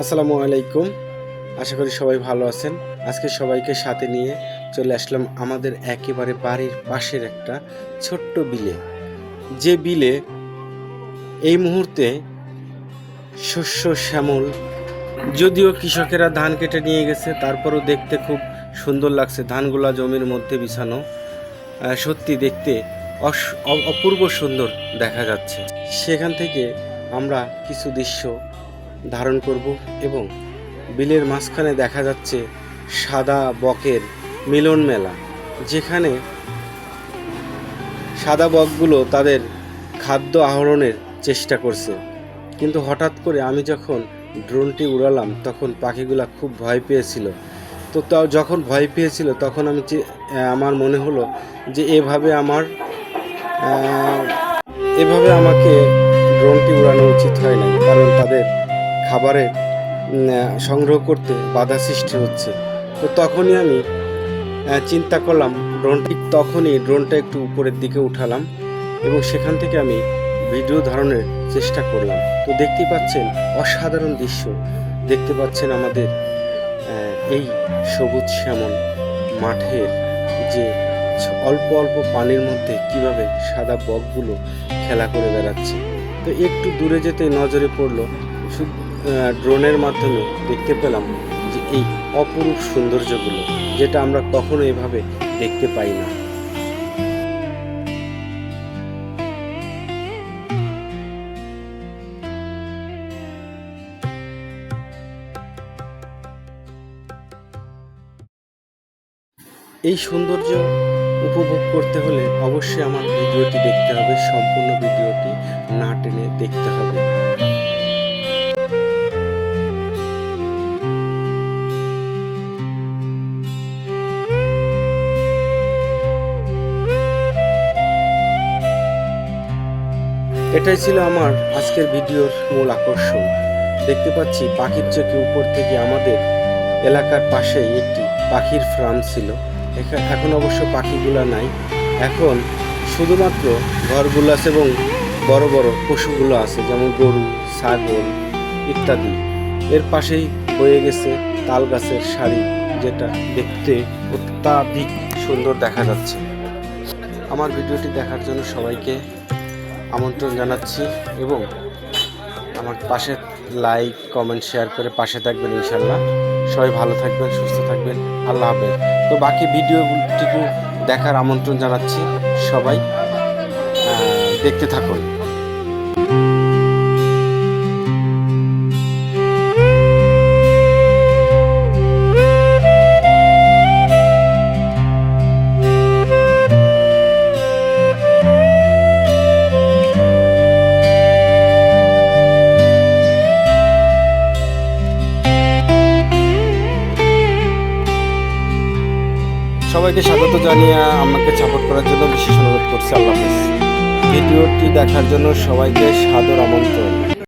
আসসালামু আলাইকুম। আশা করি সবাই ভালো আছেন। আজকে সবাইকে সাথে নিয়ে চলে আসলাম আমাদের একেবারে বাড়ির পাশের একটা ছোট্ট বিলে। যে বিলে এই মুহূর্তে শস্য, শ্যামল, যদিও কৃষকেরা ধান কেটে নিয়ে গেছে, তারপরও দেখতে খুব সুন্দর লাগছে ধানগুলা জমির মধ্যে বিছানো। সত্যি দেখতে অপূর্ব সুন্দর দেখা যাচ্ছে। সেখান থেকে আমরা কিছু দৃশ্য ধারণ করব এবং বিলের মাঝখানে দেখা যাচ্ছে সাদা বকের মিলন মেলা, যেখানে সাদা বকগুলো তাদের খাদ্য আহরণের চেষ্টা করছে। কিন্তু হঠাৎ করে আমি যখন ড্রোনটি উড়ালাম, তখন পাখিগুলা খুব ভয় পেয়েছিল। তো তাও যখন ভয় পেয়েছিল, তখন আমি আমার মনে হলো যে এভাবে আমার এভাবে আমাকে ড্রোনটি উড়ানো উচিত হয় না কারণ তাদের খাবারের সংগ্রহ করতে বাধা সৃষ্টি হচ্ছে। তো তখনই আমি চিন্তা করলাম ড্রোনটি তখনই ড্রোনটা একটু উপরের দিকে উঠালাম এবং সেখান থেকে আমি ভিডিও ধারণের চেষ্টা করলাম। তো দেখতে পাচ্ছেন, অসাধারণ দৃশ্য। দেখতে পাচ্ছেন আমাদের এই সবুজ শ্যামল মাঠের যে অল্প অল্প পানির মধ্যে কীভাবে সাদা বকগুলো খেলা করে বেড়াচ্ছে। তো একটু দূরে যেতে নজরে পড়ল ড্রোনের মাধ্যমে দেখতে পেলাম যে এই অপরূপ সৌন্দর্যগুলো, যেটা আমরা কখনো এভাবে দেখতে পাই না। এই সৌন্দর্য উপভোগ করতে হলে অবশ্যই আমার ভিডিওটি দেখতে হবে, সম্পূর্ণ ভিডিওটি না টেনে দেখতে হবে। এটাই ছিল আমার আজকের ভিডিওর মূল আকর্ষণ। দেখতে পাচ্ছি পাখির চোখে উপর থেকে আমাদের এলাকার পাশেই একটি পাখির ফার্ম ছিল। এখা- এখন অবশ্য পাখিগুলা নাই। এখন শুধুমাত্র ঘরগুলো আছে এবং বড় বড় পশুগুলো আছে, যেমন গরু, ছাগল ইত্যাদি। এর পাশেই বয়ে গেছে তাল গাছের শাড়ি, যেটা দেখতে অত্যাধিক সুন্দর দেখা যাচ্ছে। আমার ভিডিওটি দেখার জন্য সবাইকে আমন্ত্রণ জানাচ্ছি এবং আমার পাশে লাইক কমেন্ট শেয়ার করে পাশে থাকবেন ইনশাল্লাহ সবাই ভালো থাকবেন, সুস্থ থাকবেন। আল্লাহ হাফেজ। তো বাকি ভিডিওটিকে দেখার আমন্ত্রণ জানাচ্ছি সবাই। দেখতে থাকুন। সবাইকে স্বাগত জানিয়ে আমাকে সাপোর্ট করার জন্য বিশেষ অনুরোধ করছি, আল্লাহ ভিডিওটি দেখার জন্য সবাইকে সাদর আমন্ত্রণ।